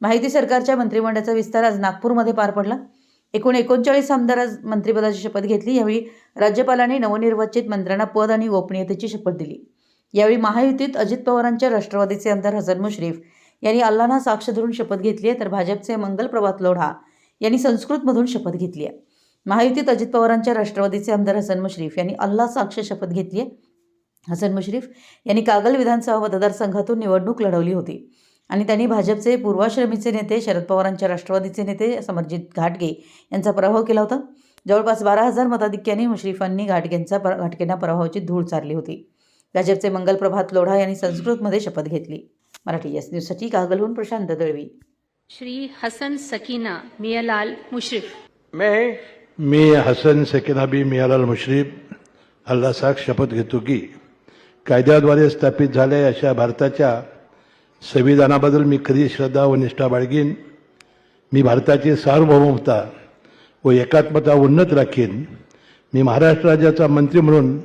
माहिती सरकारच्या मंत्रिमंडळाचा विस्तार आज नागपूरमध्ये पार पडला. एकूण एकोणचाळीस आमदार आज मंत्रिपदाची शपथ घेतली. यावेळी राज्यपालांनी नवनिर्वाचित मंत्र्यांना पद आणि गोपनीयतेची शपथ दिली. यावेळी महायुतीत अजित पवारांच्या राष्ट्रवादीचे आमदार हसन मुश्रीफ यांनी अल्लाना साक्ष धरून शपथ घेतली आहे. तर भाजपचे मंगल प्रभात लोढा यांनी संस्कृतमधून शपथ घेतली आहे. महायुतीत अजित पवारांच्या राष्ट्रवादीचे आमदार हसन मुश्रीफ यांनी अल्ला साक्ष शपथ घेतली आहे. हसन मुश्रीफ यांनी कागल विधानसभा मतदारसंघातून निवडणूक लढवली होती. आणि त्यांनी भाजपचे पूर्वाश्रमीचे नेते शरद पवारांच्या राष्ट्रवादीचे नेते समरजित घाटगे यांचा पराभव केला होता. जवळपास बारा हजार मताधिक्यांनी मुश्रीफांनी घाटगेंचा पर घाटगेंना पराभवाची धूळ चारली होती. भाजपचे मंगल प्रभात लोढा यांनी संस्कृतमध्ये शपथ घेतली. मराठी एस न्यूजसाठी कागलहून प्रशांत दळवी. श्री हसन सकीना मियालाल मुश्रिफ. मैं मी हसन सकिनाबी मियालाल मुश्रीफ अल्ला साख शपथ घेतो की कायद्याद्वारे स्थापित झालेल्या अशा भारताच्या संविधानाबद्दल मी कधी श्रद्धा व निष्ठा बाळगीन? मी भारताची सार्वभौमता व एकात्मता उन्नत राखीन? मी महाराष्ट्र राज्याचा मंत्री म्हणून